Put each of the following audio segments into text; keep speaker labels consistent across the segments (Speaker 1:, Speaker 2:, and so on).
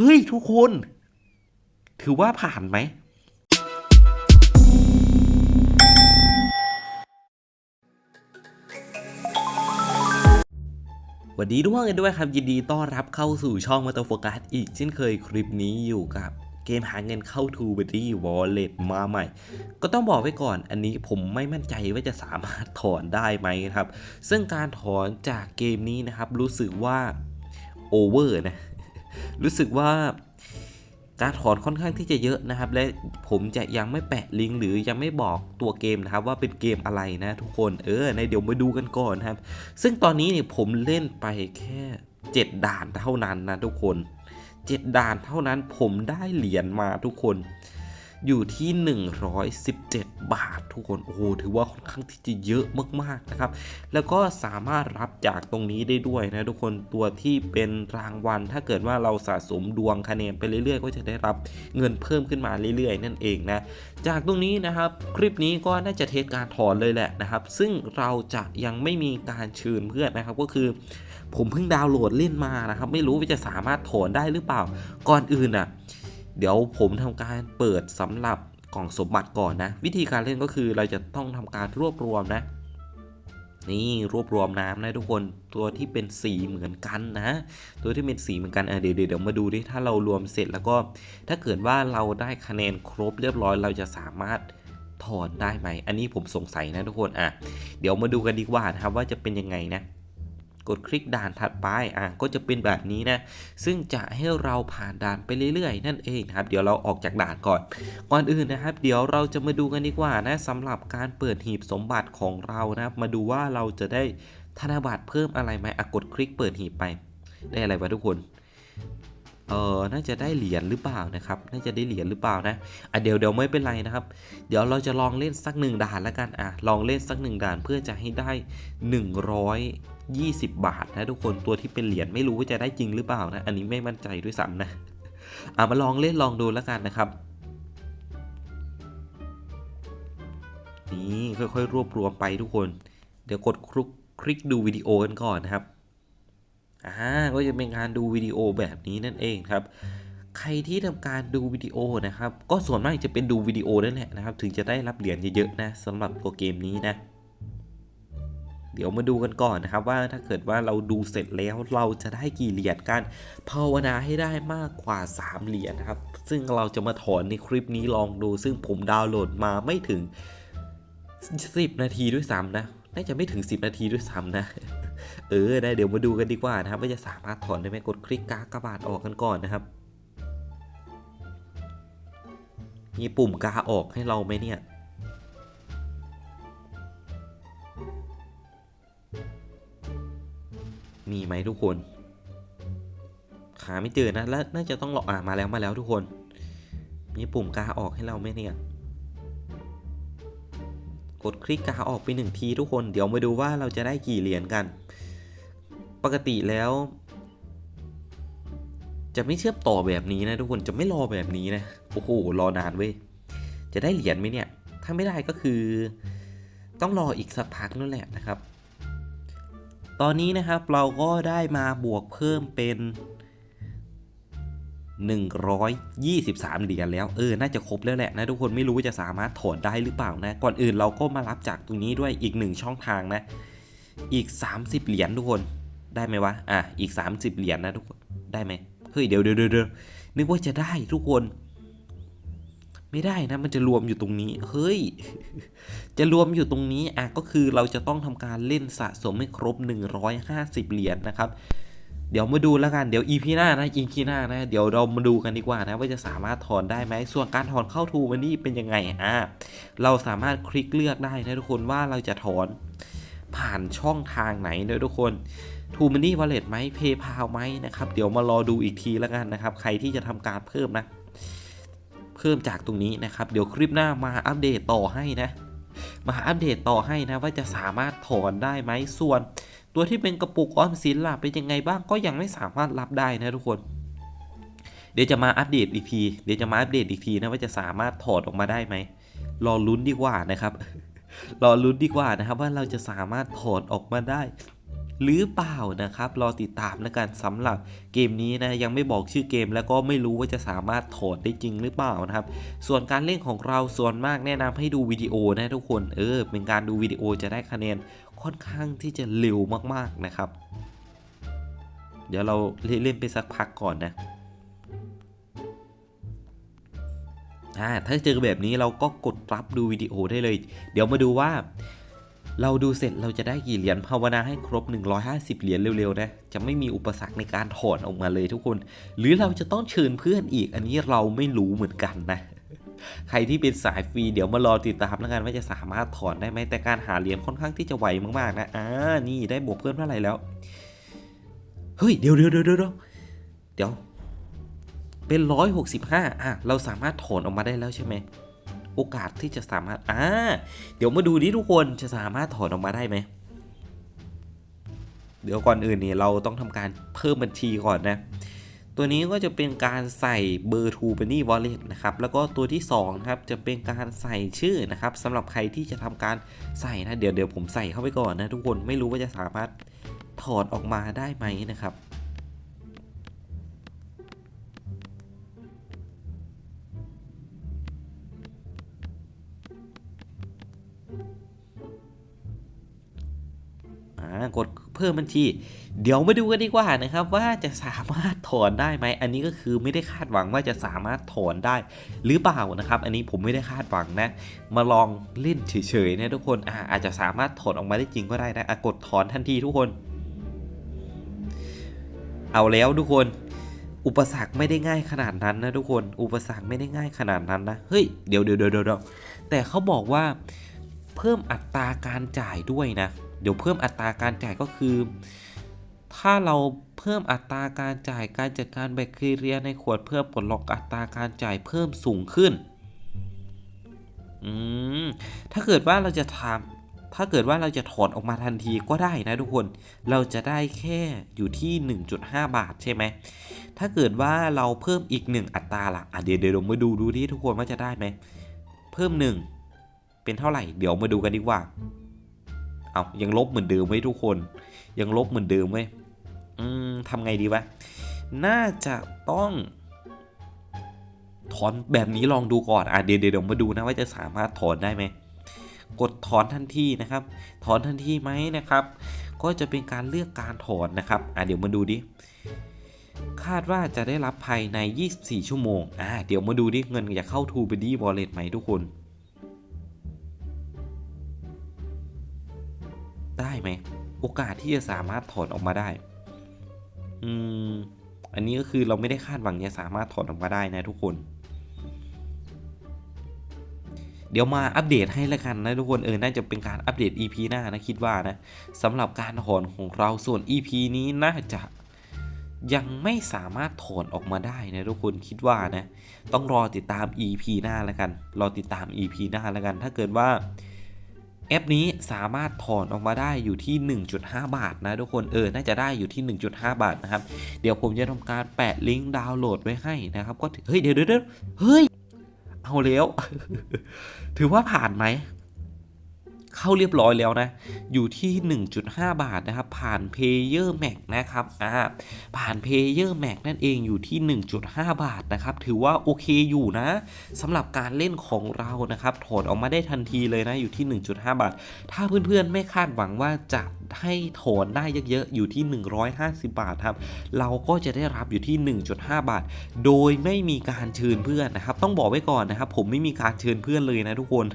Speaker 1: เฮ้ย ทุกคน ถือว่าผ่านไหมสวัสดีทุกคนกันด้วยครับ ยินดีต้อนรับเข้าสู่ช่องมาตโฟกัสอีกเช่นเคยคลิปนี้อยู่กับเกมหาเงินเข้า t ูเบ t y Wallet มาใหม่ ก็ต้องบอกไว้ก่อนอันนี้ผมไม่มั่นใจว่าจะสามารถถอนได้ไหมครับ ซึ่งการถอนจากเกมนี้นะครับ รู้สึกว่าโอเวอร์นะ รู้สึกว่าการถอนค่อนข้างที่จะเยอะนะครับ และผมจะยังไม่แปะลิงก์หรือยังไม่บอกตัวเกมนะครับ ว่าเป็นเกมอะไรนะทุกคนเออในเดี๋ยวมาดูกันก่อนนะครับ ซึ่งตอนนี้เนี่ยผมเล่นไปแค่ 7 ด่านเท่านั้นนะทุกคน 7 ด่านเท่านั้นผมได้เหรียญมาทุกคน อยู่ที่ 117 บาททุกคนโอ้โหถือว่าค่อนข้างที่จะเยอะมากๆนะครับ แล้วก็สามารถรับจากตรงนี้ได้ด้วยนะทุกคนตัวที่เป็นรางวัล ถ้าเกิดว่าเราสะสมดวงคะแนนไปเรื่อยๆ ก็จะได้รับเงินเพิ่มขึ้นมาเรื่อยๆ นั่นเองนะจากตรงนี้นะครับคลิปนี้ก็น่าจะเทสการถอนเลยแหละนะครับ ซึ่งเราจะยังไม่มีการเชิญเพื่อนนะครับก็คือผมเพิ่งดาวน์โหลดเล่นมานะครับ ไม่รู้ว่าจะสามารถถอนได้หรือเปล่าก่อนอื่นอะ เดี๋ยวผมทำการเปิดสำหรับกล่องสมบัติก่อนนะ วิธีการเล่นก็คือเราจะต้องทำการรวบรวมนะ นี่รวบรวมน้ำนะทุกคนตัวที่เป็นสีเหมือนกันนะ ตัวที่เป็นสีเหมือนกันอะเดี๋ยวเดี๋ยวเดี๋ยวมาดูดิถ้าเรารวมเสร็จแล้วก็ถ้าเกิดว่าเราได้คะแนนครบเรียบร้อย เราจะสามารถถอนได้ไหม อันนี้ผมสงสัยนะทุกคนอะเดี๋ยวมาดูกันดีกว่านะครับว่าจะเป็นยังไงนะ กดคลิกด่านถัดไปอะก็จะเป็นแบบนี้นะ ซึ่งจะให้เราผ่านด่านไปเรื่อยๆ นั่นเองนะครับ เดี๋ยวเราออกจากด่านก่อน ก่อนอื่นนะครับ เดี๋ยวเราจะมาดูกันดีกว่านะสำหรับการเปิดหีบสมบัติของเรานะครับ มาดูว่าเราจะได้ธนบัตรเพิ่มอะไรไหมอะกดคลิกเปิดหีบไป ได้อะไรวะทุกคนเออน่าจะได้เหรียญหรือเปล่านะครับ น่าจะได้เหรียญหรือเปล่านะ อะเดี๋ยวเดี๋ยวไม่เป็นไรนะครับ เดี๋ยวเราจะลองเล่นสักหนึ่งด่านแล้วกัน อะ ลองเล่นสักหนึ่งด่านเพื่อจะให้ได้ 20 บาทนะทุกคนตัวที่เป็นเหรียญไม่รู้ว่าจะได้จริงหรือเปล่านะ อันนี้ไม่มั่นใจด้วยซ้ำนะอะมาลองเล่นลองดูแล้วกันนะครับนี่ค่อยๆ รวบรวมไปทุกคน เดี๋ยวกดคลุกคลิกดูวิดีโอกันก่อนนะครับอ่าก็จะเป็นการดูวิดีโอแบบนี้นั่นเองครับ ใครที่ทำการดูวิดีโอนะครับ ก็ส่วนมากจะเป็นดูวิดีโอนั่นแหละนะครับ ถึงจะได้รับเหรียญเยอะๆนะสำหรับตัวเกมนี้นะ เดี๋ยวมาดูกันก่อนนะครับว่าถ้าเกิดว่าเราดูเสร็จแล้วเราจะได้กี่เหรียญกันภาวนาให้ได้มากกว่า 3 เหรียญนะครับ ซึ่งเราจะมาถอนในคลิปนี้ลองดู ซึ่งผมดาวน์โหลดมาไม่ถึง 10 นาทีด้วยซ้ำนะน่าจะไม่ถึง 10 นาทีด้วยซ้ำนะเออได้เดี๋ยวมาดูกันดีกว่านะครับว่าจะสามารถถอนได้ไหมกดคลิกกากบาทออกกันก่อนนะครับมีปุ่มกาออกให้เราไหมเนี่ย มีไหมทุกคนหาไม่เจอนะแล้วน่าจะต้องหลอกอ่ามาแล้วมาแล้วทุกคน มีปุ่มกาออกให้เราไหมเนี่ย กดคลิกกาออกไปหนึ่งทีทุกคน เดี๋ยวมาดูว่าเราจะได้กี่เหรียญกัน ปกติแล้ว จะไม่เชื่อมต่อแบบนี้นะทุกคนจะไม่รอแบบนี้นะโอ้โหรอนานเว้ยจะได้เหรียญไหมเนี่ย ถ้าไม่ได้ก็คือ ต้องรออีกสักพักนั่นแหละนะครับ ตอนนี้นะครับเราก็ได้มาบวกเพิ่มเป็น 123 เหรียญแล้ว เออ น่าจะครบแล้วแหละนะทุกคนไม่รู้ว่าจะสามารถถอนได้หรือเปล่านะ ก่อนอื่นเราก็มารับจากตรงนี้ด้วยอีกหนึ่งช่องทางนะ อีก 30 เหรียญทุกคนได้ไหมวะ อะ อีก 30 เหรียญนะทุกคน ได้ไหม เฮ้ย เดี๋ยวเดี๋ยวเดี๋ยวนึกว่าจะได้ทุกคน ไม่ได้นะมันจะรวมอยู่ตรงนี้ เฮ้ย จะรวมอยู่ตรงนี้อะก็คือเราจะต้องทำการเล่นสะสมให้ครบ 150 เหรียญนะครับ เดี๋ยวมาดูแล้วกันเดี๋ยว EP หน้านะ EP หน้านะเดี๋ยวเรามาดูกันดีกว่านะว่าจะสามารถถอนได้ไหมส่วนการถอนเข้าทูมันนี่เป็นยังไงอะเราสามารถคลิกเลือกได้นะทุกคนว่าเราจะถอนผ่านช่องทางไหนนะทุกคนทูมันนี่วอลเล็ตไหมเพย์พาวไหมนะครับ เดี๋ยวมารอดูอีกทีแล้วกันนะครับ ใครที่จะทำการเพิ่มนะ พิ่มจากตรงนี้นะครับ เดี๋ยวคลิปหน้ามาอัปเดตต่อให้นะ มาอัปเดตต่อให้นะว่าจะสามารถถอนได้ไหมส่วน ตัวที่เป็นกระปุกออมสินล่ะเป็นยังไงบ้างก็ยังไม่สามารถรับได้นะทุกคน เดี๋ยวจะมาอัปเดตอีกทีเดี๋ยวจะมาอัปเดตอีกทีนะว่าจะสามารถถอดออกมาได้ไหมรอลุ้นดีกว่านะครับรอลุ้นดีกว่านะครับว่าเราจะสามารถถอดออกมาได้ หรือเปล่านะครับ รอติดตามแล้วกันสำหรับเกมนี้นะยังไม่บอกชื่อเกมแล้วก็ไม่รู้ว่าจะสามารถถอดได้จริงหรือเปล่านะครับ ส่วนการเล่นของเราส่วนมากแนะนำให้ดูวิดีโอนะทุกคนเออ เป็นการดูวิดีโอจะได้คะแนนค่อนข้างที่จะเร็วมากๆนะครับ เดี๋ยวเราเล่นไปสักพักก่อนนะถ้าเจอแบบนี้เราก็กดรับดูวิดีโอได้เลย เดี๋ยวมาดูว่า เราดูเสร็จเราจะได้กี่เหรียญภาวนาให้ครบ 150 เหรียญเร็วๆนะจะไม่มีอุปสรรคในการถอนออกมาเลยทุกคน หรือเราจะต้องเชิญเพื่อนอีก อันนี้เราไม่รู้เหมือนกันนะใครที่เป็นสายฟรีเดี๋ยวมารอติดตามแล้วกันว่าจะสามารถถอนได้ไหมแต่การหาเหรียญค่อนข้างที่จะไวมากๆนะอ่านี่ได้บวกเพิ่มเท่าไหร่แล้วเฮ้ยเดี๋ยวเดี๋ยวเดี๋ยวเดี๋ยวเดี๋ยวเป็น 165อะเราสามารถถอนออกมาได้แล้วใช่ไหม โอกาสที่จะสามารถอ่าเดี๋ยวมาดูดิทุกคนจะสามารถถอนออกมาได้ไหมเดี๋ยวก่อนอื่นนี่เราต้องทำการเพิ่มบัญชีก่อนนะ ตัวนี้ก็จะเป็นการใส่เบอร์ t ู b บ n นี่ Wallet นะครับ แล้วก็ตัวที่2นะครับจะเป็นการใส่ชื่อนะครับสำหรับใครที่จะทำการใส่นะเดี๋ยวเดี๋ยวผมใส่เข้าไปก่อนนะทุกคนไม่รู้ว่าจะสามารถถอดออกมาได้ไหมนะครับ กดเพิ่มบัญชี เดี๋ยวมาดูกันดีกว่านะครับ ว่าจะสามารถถอนได้ไหม อันนี้ก็คือไม่ได้คาดหวังว่าจะสามารถถอนได้หรือเปล่านะครับ อันนี้ผมไม่ได้คาดหวังนะ มาลองเล่นเฉยๆนะทุกคนอาอาจจะสามารถถอนออกมาได้จริงก็ได้นะกดถอนทันทีทุกคน เอาแล้วทุกคนอุปสรรคไม่ได้ง่ายขนาดนั้นนะทุกคน อุปสรรคไม่ได้ง่ายขนาดนั้นนะ เฮ้ย เดี๋ยวเดี๋ยวเดี๋ยวเดี๋ยวแต่เขาบอกว่าเพิ่มอัตราการจ่ายด้วยนะ ดี๋ยวเพิ่มอัตราการจ่ายก็คือ ถ้าเราเพิ่มอัตราการจ่ายการจัดการแบคทีเรียในขวดเพื่อปลดล็อกอัตราการจ่ายเพิ่มสูงขึ้นอืมถ้าเกิดว่าเราจะทำถ้าเกิดว่าเราจะถอนออกมาทันทีก็ได้นะทุกคน เราจะได้แค่อยู่ที่ 1.5 บาทใช่ไหม ถ้าเกิดว่าเราเพิ่มอีก 1 อัตราล่ะอะเดี๋ยวเดี๋ยวเรามาดูดูที่ทุกคนว่าจะได้ไหม เพิ่ม 1 เป็นเท่าไหร่ เดี๋ยวมาดูกันดีกว่า เอายังลบเหมือนเดิมไว้ทุกคน ยังลบเหมือนเดิมไว้อืมทำไงดีวะ น่าจะต้อง ถอนแบบนี้ลองดูก่อน อะเดี๋ยวเดี๋ยวมาดูนะว่าจะสามารถถอนได้ไหม กดถอนทันทีนะครับ ถอนทันทีไหมนะครับ ก็จะเป็นการเลือกการถอนนะครับ อะเดี๋ยวมาดูดิ คาดว่าจะได้รับภายใน 24 ชั่วโมง อะเดี๋ยวมาดูดิ เงินจะเข้า t ู b บ d y Wallet ไหมทุกคน ไหม โอกาสที่จะสามารถถอนออกมาได้ อืม อันนี้ก็คือเราไม่ได้คาดหวังจะสามารถถอนออกมาได้นะทุกคน เดี๋ยวมาอัปเดตให้แล้วกันนะทุกคนเออน่าจะเป็นการอัปเดต EP หน้านะคิดว่านะสำหรับการถอนของเราส่วน EP นี้น่าจะยังไม่สามารถถอนออกมาได้นะทุกคนคิดว่านะ ต้องรอติดตาม EP หน้าแล้วกัน รอติดตาม EP หน้าแล้วกัน ถ้าเกิดว่า แอปนี้สามารถถอนออกมาได้อยู่ที่ 1.5 บาทนะทุกคนเออน่าจะได้อยู่ที่ 1.5 บาทนะครับ เดี๋ยวผมจะทำการแปะลิงก์ดาวน์โหลดไว้ให้นะครับ ก็เฮ้ยเดี๋ยวเดี๋ยวเดี๋ยวเฮ้ย เอาแล้ว ถือว่าผ่านไหม เข้าเรียบร้อยแล้วนะ อยู่ที่ 1.5 บาทนะครับ ผ่าน Payer Max นะครับอ่าผ่าน Payer Max นั่นเองอยู่ที่ 1.5 บาทนะครับ ถือว่าโอเคอยู่นะสำหรับการเล่นของเรานะครับถอนออกมาได้ทันทีเลยนะอยู่ที่ 1.5 บาท ถ้าเพื่อนๆไม่คาดหวังว่าจะให้ถอนได้เยอะๆอยู่ที่ 150 บาทครับเราก็จะได้รับอยู่ที่ 1.5 บาท โดยไม่มีการเชิญเพื่อนนะครับ ต้องบอกไว้ก่อนนะครับ ผมไม่มีการเชิญเพื่อนเลยนะทุกคน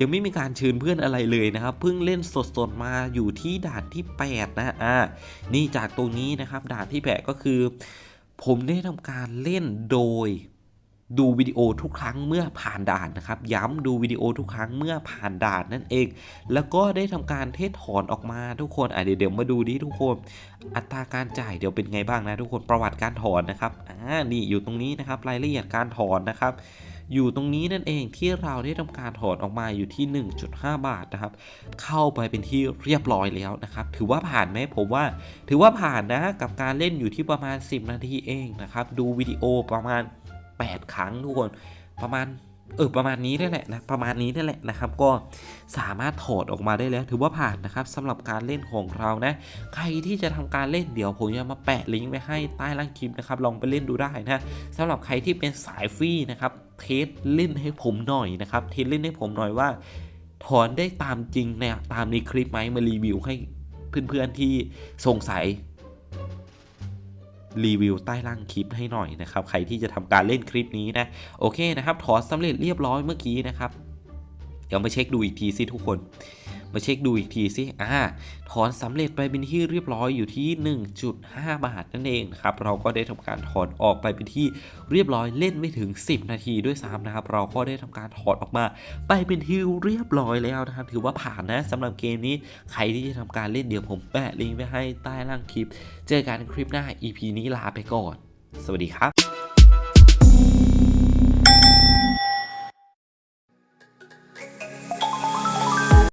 Speaker 1: ยังไม่มีการเชิญเพื่อนอะไรเลยนะครับเพิ่งเล่นสดๆมาอยู่ที่ด่านที่ 8 นะอ่านี่จากตรงนี้นะครับด่านที่8ก็คือ ผมได้ทำการเล่นโดยดูวิดีโอทุกครั้งเมื่อผ่านด่านนะครับ ย้ำดูวิดีโอทุกครั้งเมื่อผ่านด่านนั่นเอง แล้วก็ได้ทำการเทสถอนออกมาทุกคนอะเดี๋ยวเดี๋ยวมาดูดิทุกคน อัตราการจ่ายเดี๋ยวเป็นไงบ้างนะทุกคนประวัติการถอนนะครับอ่านี่อยู่ตรงนี้นะครับรายละเอียดการถอนนะครับ อยู่ตรงนี้นั่นเองที่เราได้ทำการถอนออกมาอยู่ที่ 1.5 บาทนะครับ เข้าไปเป็นที่เรียบร้อยแล้วนะครับ ถือว่าผ่านไหมผมว่า ถือว่าผ่านนะกับการเล่นอยู่ที่ประมาณ 10 นาทีเองนะครับ ดูวิดีโอประมาณ 8 ครั้งทุกคนประมาณ เออประมาณนี้ได้แหละนะประมาณนี้ได้แหละนะครับ ก็สามารถถอดออกมาได้แล้ว ถือว่าผ่านนะครับสำหรับการเล่นของเรานะ ใครที่จะทำการเล่นเดี๋ยวผมจะมาแปะลิงก์ไว้ให้ใต้ล่างคลิปนะครับลองไปเล่นดูได้นะสำหรับใครที่เป็นสายฟรีนะครับเทสเล่นให้ผมหน่อยนะครับเทสเล่นให้ผมหน่อยว่า ถอนได้ตามจริงเนี่ยตามในคลิปไหมมารีวิวให้เพื่อนๆที่สงสัย รีวิวใต้ล่างคลิปให้หน่อยนะครับ ใครที่จะทำการเล่นคลิปนี้นะ โอเคนะครับ ถอนสำเร็จเรียบร้อยเมื่อกี้นะครับ เดี๋ยวมาเช็คดูอีกทีสิทุกคน มาเช็คดูอีกทีสิอ่าถอนสำเร็จไปเป็นที่เรียบร้อยอยู่ที่ 1.5 บาทนั่นเองนะครับเราก็ได้ทำการถอนออกไปเป็นที่เรียบร้อยเล่นไม่ถึง 10 นาทีด้วยซ้ำนะครับ เราก็ได้ทำการถอนออกมา ไปเป็นที่เรียบร้อยแล้วนะครับ ถือว่าผ่านนะสำหรับเกมนี้ใครที่จะทำการเล่นเดี๋ยวผมแปะลิงก์ไว้ให้ใต้ล่างคลิป เจอกันคลิปหน้า EP นี้ลาไปก่อน สวัสดีครับ